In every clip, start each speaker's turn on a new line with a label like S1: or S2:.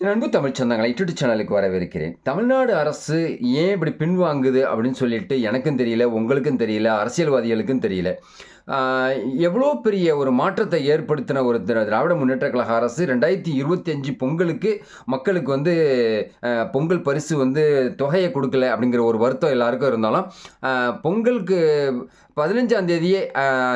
S1: அன்பு தமிழ் சொந்தங்களை யூடியூப் சேனலுக்கு வரவேற்கிறேன். தமிழ்நாடு அரசு ஏன் இப்படி பின்வாங்குது அப்படின்னு சொல்லிட்டு எனக்கும் தெரியல உங்களுக்கும் தெரியல அரசியல்வாதிகளுக்கும் தெரியல. எவ்வளோ பெரிய ஒரு மாற்றத்தை ஏற்படுத்தின ஒரு திராவிட முன்னேற்ற கழக அரசு ரெண்டாயிரத்தி இருபத்தி அஞ்சு பொங்கலுக்கு மக்களுக்கு வந்து பொங்கல் பரிசு வந்து தொகையை கொடுக்கல அப்படிங்கிற ஒரு வருத்தம் எல்லாருக்கும் இருந்தாலும் பொங்கலுக்கு பதினஞ்சாம் தேதியே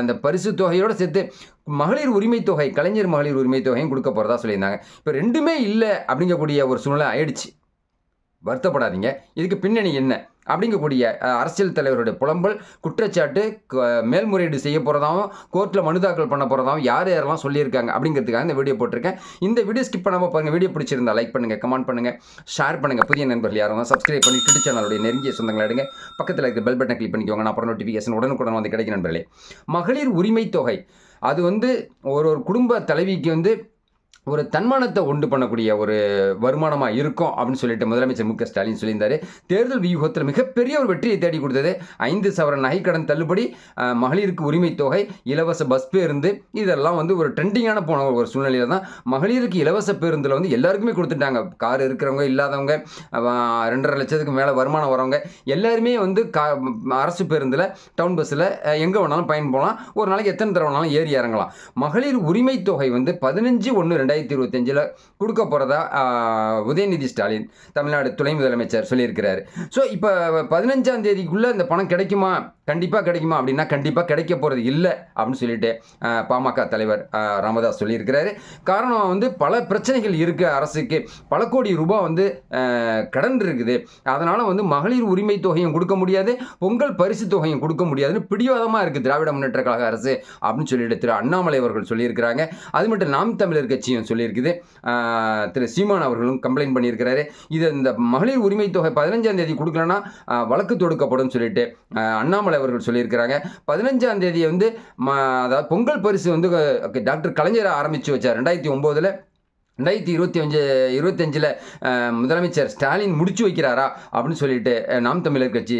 S1: அந்த பரிசு தொகையோடு சேர்த்து மகளிர் உரிமை தொகை கலைஞர் மகளிர் உரிமை தொகையும் கொடுக்க போகிறதா சொல்லியிருந்தாங்க. இப்போ ரெண்டுமே இல்லை அப்படிங்கக்கூடிய ஒரு சூழ்நிலை ஆயிடுச்சு. வருத்தப்படாதீங்க. இதுக்கு பின்னணி என்ன? அப்படிங்கக்கூடிய அரசியல் தலைவருடைய புலம்பல் குற்றச்சாட்டு மேல்முறையீடு செய்ய போகிறதாகவும் கோர்ட்டில் மனு தாக்கல் பண்ண போகிறதாகவும் யார் யாரெல்லாம் சொல்லியிருக்காங்க அப்படிங்கிறதுக்காக இந்த வீடியோ போட்டிருக்கேன். இந்த வீடியோ ஸ்கிப் பண்ணாமல் பாருங்கள் வீடியோ பிடிச்சிருந்தா லைக் பண்ணுங்கள் கமெண்ட் பண்ணுங்கள் ஷேர் பண்ணுங்கள் புதிய நண்பர்கள் யாரும் சப்ஸ்கிரைப் பண்ணி யூடியூப் சேனலுடைய நெருங்கிய சொந்தங்களை எடுங்க. பக்கத்தில் இருக்க பெல் பட்டன் கிளிக் பண்ணிக்கோங்க. நான் அப்புறம் நோட்டிஃபிகேஷன் உடனுக்குடன் வந்து கிடைக்கும் நண்பர்களே. மகளிர் உரிமை தொகை அது வந்து ஒரு ஒரு குடும்ப தலைவிக்கு வந்து ஒரு தன்மானத்தை உண்டு பண்ணக்கூடிய ஒரு வருமானமாக இருக்கும் அப்படின்னு சொல்லிட்டு முதலமைச்சர் மு க ஸ்டாலின் சொல்லியிருந்தார். தேர்தல் வியூகத்தில் மிகப்பெரிய ஒரு வெற்றியை தேடி கொடுத்தது ஐந்து சவரன் நகைக்கடன் தள்ளுபடி மகளிருக்கு உரிமை தொகை இலவச பஸ் பேருந்து இதெல்லாம் வந்து ஒரு ட்ரெண்டிங்கான போன ஒரு சூழ்நிலையில் தான் மகளிருக்கு இலவச பேருந்தில் வந்து எல்லாருக்குமே கொடுத்துட்டாங்க. கார் இருக்கிறவங்க இல்லாதவங்க ரெண்டரை லட்சத்துக்கு மேலே வருமானம் வரவங்க எல்லாருமே வந்து கா அரசு பேருந்தில் டவுன் பஸ்ஸில் எங்கே வேணாலும் பயன் போகலாம். ஒரு நாளைக்கு எத்தனை தடவை வேணாலும் ஏறி இறங்கலாம். மகளிர் உரிமை தொகை வந்து பதினஞ்சு ஒன்று ரெண்டாயிரத்தி இருபத்தஞ்சில் கொடுக்க போகிறதா உதயநிதி ஸ்டாலின் தமிழ்நாடு துணை முதலமைச்சர் சொல்லியிருக்கிறார். ஸோ இப்போ பதினஞ்சாம் தேதிக்குள்ளே அந்த பணம் கிடைக்குமா? கண்டிப்பாக கிடைக்குமா? அப்படின்னா கண்டிப்பாக கிடைக்க போகிறது இல்லை அப்படின்னு சொல்லிட்டு பாமக தலைவர் ராமதாஸ் சொல்லியிருக்கிறாரு. காரணம் வந்து பல பிரச்சனைகள் இருக்குது அரசுக்கு. பல கோடி ரூபாய் வந்து கடன் இருக்குது அதனால் வந்து மகளிர் உரிமை தொகையும் கொடுக்க முடியாது பொங்கல் பரிசு தொகையும் கொடுக்க முடியாதுன்னு பிடிவாதமாக இருக்குது திராவிட முன்னேற்ற கழக அரசு அப்படின்னு சொல்லிட்டு திரு அண்ணாமலை அவர்கள் சொல்லியிருக்கிறாங்க. அது மட்டும் நாம் தமிழர் கட்சியும் சொல்லியிருக்குது. திரு சீமான் அவர்களும் கம்ப்ளைண்ட் பண்ணியிருக்கிறாரு. இது இந்த மகளிர் உரிமை தொகை பதினஞ்சாம் தேதி கொடுக்கலன்னா வழக்கு தொடுக்கப்படும் சொல்லிட்டு அண்ணாமலை அவர்கள் சொல்லியிருக்கிறாங்க. பதினஞ்சாம் தேதி வந்து ம அதாவது பொங்கல் பரிசு வந்து டாக்டர் கலைஞர் ஆரம்பித்து வச்சார். ரெண்டாயிரத்தி ஒம்போதில் ரெண்டாயிரத்தி இருபத்தி அஞ்சு இருபத்தஞ்சில் முதலமைச்சர் ஸ்டாலின் முடிச்சு வைக்கிறாரா அப்படின்னு சொல்லிட்டு நாம் தமிழர் கட்சி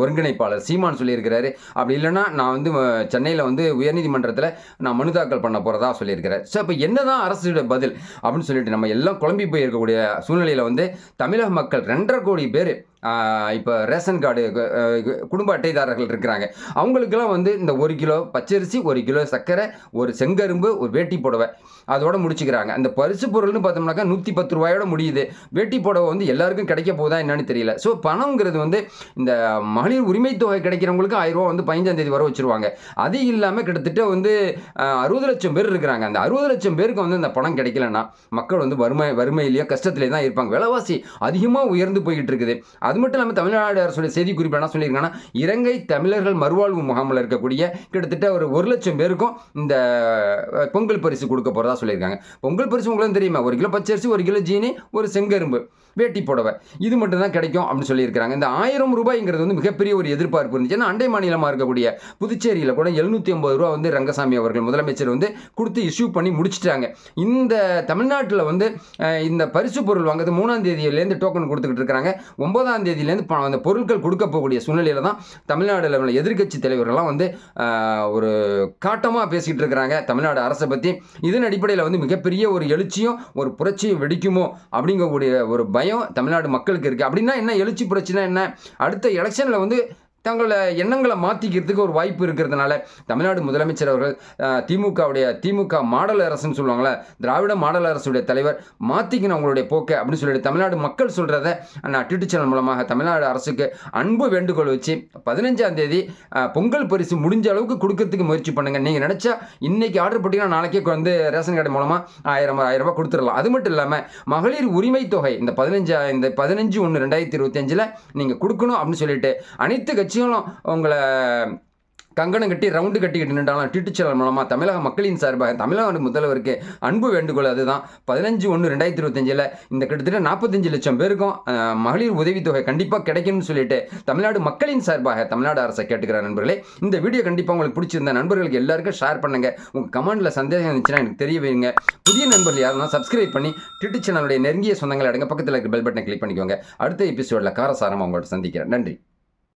S1: ஒருங்கிணைப்பாளர் சீமான் சொல்லியிருக்கிறாரு. அப்படி இல்லைன்னா நான் வந்து சென்னையில் வந்து உயர்நீதிமன்றத்தில் நான் மனு தாக்கல் பண்ண போகிறதா சொல்லியிருக்கிறேன் ஸோ இப்போ என்னதான் அரசுடைய பதில் அப்படின்னு சொல்லிட்டு நம்ம எல்லாம் குழம்பி போயிருக்கக்கூடிய சூழ்நிலையில் வந்து தமிழக மக்கள் ரெண்டரை கோடி பேர் இப்போ ரேஷன் கார்டு குடும்ப அட்டைதாரர்கள் இருக்கிறாங்க. அவங்களுக்கெல்லாம் வந்து இந்த ஒரு கிலோ பச்சரிசி ஒரு கிலோ சர்க்கரை ஒரு செங்கரும்பு ஒரு வேட்டி புடவை அதோட முடிச்சுக்கிறாங்க. அந்த பரிசு பொருள்னு பார்த்தோம்னாக்கா நூற்றி பத்து ரூபாயோட முடியுது. வேட்டி புடவை வந்து எல்லாருக்கும் கிடைக்க போதா என்னன்னு தெரியல. ஸோ பணங்கிறது வந்து இந்த மகளிர் உரிமை தொகை கிடைக்கிறவங்களுக்கு ஆயிரம் ரூபா வந்து பதினஞ்சாம் தேதி வர வச்சிருவாங்க. அது இல்லாமல் கிட்டத்தட்ட வந்து அறுபது லட்சம் பேர் இருக்கிறாங்க. அந்த அறுபது லட்சம் பேருக்கு வந்து அந்த பணம் கிடைக்கலன்னா மக்கள் வந்து வறுமை வறுமையிலேயோ கஷ்டத்திலே தான் இருப்பாங்க. விலைவாசி அதிகமாக உயர்ந்து போய்கிட்டு இருக்குது. அது அது மட்டும் இல்லாமல் தமிழ்நாடு அரசுடைய செய்தி குறிப்பு என்ன சொல்லியிருக்காங்கன்னா இலங்கை தமிழர்கள் மறுவாழ்வு முகாமில் இருக்கக்கூடிய கிட்டத்தட்ட ஒரு ஒரு லட்சம் பேருக்கும் இந்த பொங்கல் பரிசு கொடுக்க போகிறதா சொல்லியிருக்காங்க. பொங்கல் பரிசு உங்களுக்கு தெரியுமா? ஒரு கிலோ பச்சரிசி ஒரு கிலோ ஜீனி ஒரு செங்கரும்பு. வேட்டி புடவை. இது மட்டும் தான் கிடைக்கும் அப்படின்னு சொல்லியிருக்காங்க இந்த ஆயிரம் ரூபாய்ங்கிறது வந்து மிகப்பெரிய ஒரு எதிர்பார்ப்பு இருந்துச்சு. ஏன்னா அண்டை மாநிலமாக இருக்கக்கூடிய புதுச்சேரியில் கூட எழுநூற்றி ஐம்பது ரூபா வந்து ரங்கசாமி அவர்கள் முதலமைச்சர் வந்து கொடுத்து இஷ்யூ பண்ணி முடிச்சிட்டாங்க. இந்த தமிழ்நாட்டில் வந்து இந்த பரிசு பொருள் வாங்குறது மூணாம் தேதியிலேருந்து டோக்கன் கொடுத்துக்கிட்டு இருக்கிறாங்க ஒன்பதாம் தேதியிலேருந்து ப- அந்த பொருட்கள் கொடுக்கப்படக்கூடிய சூழ்நிலையில் தான் தமிழ்நாடு உள்ள எதிர்க்கட்சி தலைவர்கள்லாம் வந்து ஒரு காட்டமாக பேசிக்கிட்டு இருக்கிறாங்க. தமிழ்நாடு அரசை பற்றி இதன் அடிப்படையில் வந்து மிகப்பெரிய ஒரு எழுச்சியும் ஒரு புரட்சியும் வெடிக்குமோ அப்படிங்கக்கூடிய ஒரு பயம் தமிழ்நாடு மக்களுக்கு இருக்குது அப்படின்னா என்ன? எழுச்சி புரட்சினா என்ன? அடுத்த எலெக்ஷனில் வந்து தங்களோட எண்ணங்களை மாற்றிக்கிறதுக்கு ஒரு வாய்ப்பு இருக்கிறதுனால தமிழ்நாடு முதலமைச்சர் அவர்கள் திமுகவுடைய திமுக மாடல் அரசுன்னு சொல்லுவாங்களே திராவிட மாடல் அரசுடைய தலைவர் மாற்றிக்கணும் அவங்களுடைய போக்கை அப்படின்னு சொல்லிட்டு தமிழ்நாடு மக்கள் சொல்கிறத நான் ட்விட்டர் சேனல் மூலமாக தமிழ்நாடு அரசுக்கு அன்பு வேண்டுகோள் வச்சு பதினஞ்சாம் தேதி பொங்கல் பரிசு முடிஞ்ச அளவுக்கு கொடுக்கறதுக்கு முயற்சி பண்ணுங்கள் நீங்கள் நினச்சா இன்றைக்கி ஆர்டர் போட்டிங்கன்னா நாளைக்கே வந்து ரேஷன் கார்டு மூலமாக ஆயிரம் ஆயிரம் ரூபாய் கொடுத்துடலாம். அது மட்டும் இல்லாமல் மகளிர் உரிமை தொகை இந்த பதினஞ்சா இந்த பதினஞ்சு ஒன்று ரெண்டாயிரத்தி இருபத்தஞ்சில் நீங்கள் கொடுக்கணும் அப்படின்னு சொல்லிட்டு அனைத்து கட்சி கட்சிகளும் உங்களை கங்கணம் கட்டி ரவுண்டு கட்டிக்கிட்டு நின்றாலும் ட்விட்டர் சேனல் மூலமாக தமிழக மக்களின் சார்பாக தமிழக முதல்வருக்கு அன்பு வேண்டுகோள் அதுதான். பதினஞ்சு ஒன்று ரெண்டாயிரத்தி இருபத்தஞ்சில் இந்த கிட்டத்தட்ட நாற்பத்தஞ்சு லட்சம் பேருக்கும் மகளிர் உதவித்தொகை கண்டிப்பாக கிடைக்கும்னு சொல்லிட்டு தமிழ்நாடு மக்களின் சார்பாக தமிழ்நாடு அரசை கேட்டுக்கிற நண்பர்களே. இந்த வீடியோ கண்டிப்பாக உங்களுக்கு பிடிச்சிருந்த நண்பர்களுக்கு எல்லாருக்கும் ஷேர் பண்ணுங்கள் உங்கள் கமெண்ட்டில் சந்தேகம் இருந்துச்சுன்னா எனக்கு தெரிய வைங்க புதிய நண்பர்கள் யாருன்னா சப்ஸ்கிரைப் பண்ணி ட்விட்டர் சேனலுடைய நெருங்கிய சொந்தங்களை அடங்க பக்கத்தில் இருக்க பெல் பட்டனை கிளிக் பண்ணிக்கோங்க. அடுத்த எபிசோடில் காரசாரமாக உங்கள்கிட்ட சந்திக்கிறேன். நன்றி.